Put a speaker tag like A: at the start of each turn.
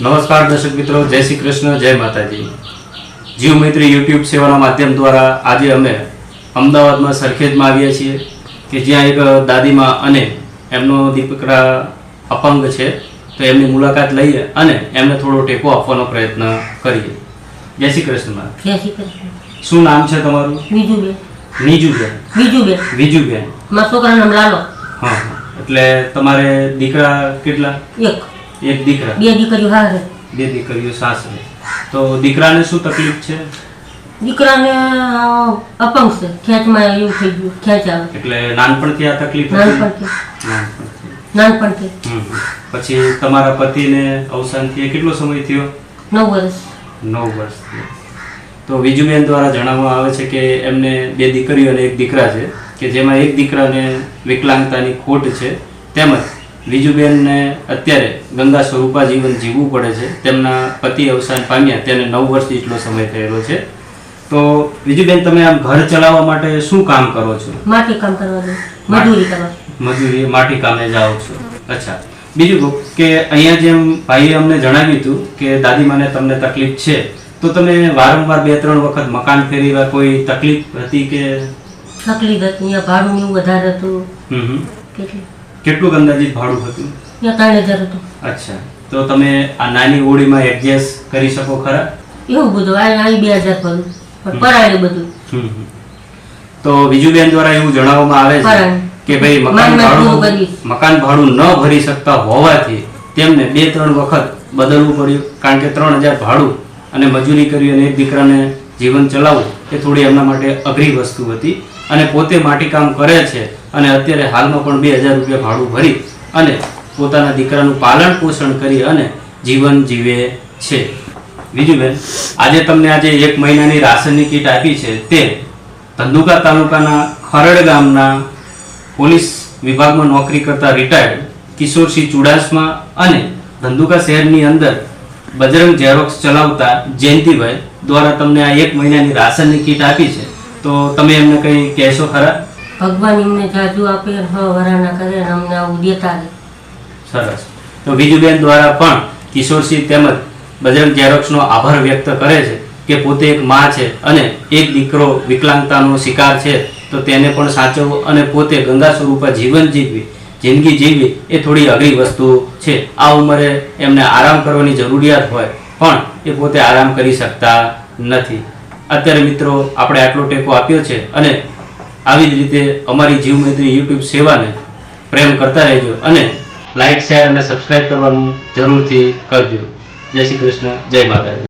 A: નમસ્કાર દર્શક મિત્રો જય શ્રી કૃષ્ણ જય માતાજી. જીવ મૈત્રી યુટ્યુબ સેવાના માધ્યમ દ્વારા આજે અમે અમદાવાદમાં સરખેજમાં આવ્યા છીએ કે જ્યાં એક દાદીમા અને એમનો દીપકરા અપંગ છે તો એમની મુલાકાત લઈએ અને એમને થોડો ટેકો આપવાનો પ્રયત્ન કરીએ. જય શ્રી કૃષ્ણ
B: જય શ્રી કૃષ્ણ.
A: શું નામ છે તમારું?
B: બીજું બે
A: નીજુબેન.
B: બીજું બે
A: વિજુબેન
B: મારા છોકરાનું નામ લાલો.
A: હા. એટલે તમારે દીકરા કેટલા?
B: એક.
A: એક દીકરા.
B: બે દીકરીઓ હારે.
A: બે દીકરીઓ સાસરે. તો દીકરાને શું તકલીફ છે?
B: દીકરાને અપંગ છે. ખેંચમાં એવું થઈ ગયું ખેંચ આવે
A: એટલે નાનપણથી આ તકલીફ?
B: નાનપણથી.
A: નાનપણથી. પછી તમારા પતિને અવસાન થયે? કેટલો સમય થયો?
B: નવ વર્ષ.
A: નવ વર્ષ તો વિજુબેન દ્વારા જણાવવામાં આવે છે કે એમને બે દીકરીઓ અને એક દીકરા છે કે જેમાં એક દીકરાને વિકલાંગતાની ખોટ છે. તેમજ વિજુબેનને અત્યારે ગંગા સ્વરૂપા જીવન જીવવું પડે છે. તેમના પતિ અવસાન પામ્યા તેને નવ વર્ષ જેટલો સમય થયેલો છે. તો વિજુબેન તમે આમ ઘર ચલાવવા માટે શું કામ કરો છો?
B: માટી કામ કરવાનું મજૂરી કરવા.
A: મજૂરી માટી કામે જાઓ છો. અચ્છા. બીજું કે અહીંયા જેમ ભાઈએ અમને જણાવ્યું હતું કે દાદીમાને તમને તકલીફ છે. તો તમે વારંવાર બે ત્રણ વખત મકાન ફેરવ્યા કોઈ તકલીફ હતી કે?
B: તકલીફ હતી ભાડું વધારે હતું. કેટલી?
A: કેટલું અંદાજિત ભાડું હતું?
B: ત્રણ હજાર હતું.
A: અચ્છા. તો તમે આ નાની ઓળીમાં એડજસ્ટ કરી શકો ખરા?
B: એવું બધું. આ નાની બે હજાર પણ પરાણે બધું.
A: તો વિજુબેન દ્વારા એવું જણાવવામાં આવે છે કે ભાઈ મકાન ભાડું મકાન ભાડું ન ભરી શકતા હોવાથી તેમને બે ત્રણ વખત બદલવું પડ્યું. કારણ કે ત્રણ હજાર ભાડું અને મજૂરી કરી અને એક દીકરાને જીવન ચલાવવું એ થોડી એમના માટે અઘરી વસ્તુ હતી. અને પોતે માટીકામ કરે છે અને અત્યારે હાલમાં પણ બે હજાર રૂપિયા ભાડું ભરી અને પોતાના દીકરાનું પાલન પોષણ કરી અને જીવન જીવે છે. બીજું બેન, આજે તમને આજે એક મહિનાની રાશનની કીટ આપી છે તે ધંધુકા તાલુકાના ખરડ ગામના પોલીસ વિભાગમાં નોકરી કરતા રિટાયર્ડ કિશોરસિંહ ચુડાસમા અને ધંધુકા શહેરની અંદર બજરંગ ઝેરોક્સ ચલાવતા જયંતિભાઈ દ્વારા તમને આ એક મહિનાની રાશનની કીટ આપી છે. તો તમે એમને કંઈ કહેશો ખરા?
B: ભગવાન એમને જાજુ આપે વરાના કરે અમને આવું દેતા રહે.
A: સરસ. તો બીજુબેન દ્વારા પણ કિશોરસિંહ તેમજ બજરંગ ઝેરોક્ષનો આભાર વ્યક્ત કરે છે કે પોતે એક માં છે અને એક દીકરો વિકલાંગતાનો શિકાર છે, તો તેને પણ સાચવવો અને પોતે ગંગા સ્વરૂપા જીવન જીવવી, જિંદગી જીવવી એ થોડી અઘરી વસ્તુ છે. આ ઉંમરે એમને આરામ કરવાની જરૂરિયાત હોય, પણ એ પોતે આરામ કરી શકતા નથી. અત્યારે મિત્રો, આપણે આટલો ટેકો આપ્યો છે અને આવી જ રીતે અમારી જીવ મૈત્રી યુટ્યુબ સેવાને પ્રેમ કરતા રહેજો અને લાઈક, શેર અને સબસ્ક્રાઇબ કરવાનું જરૂરથી કરજો. જય શ્રી કૃષ્ણ. જય માતાજી.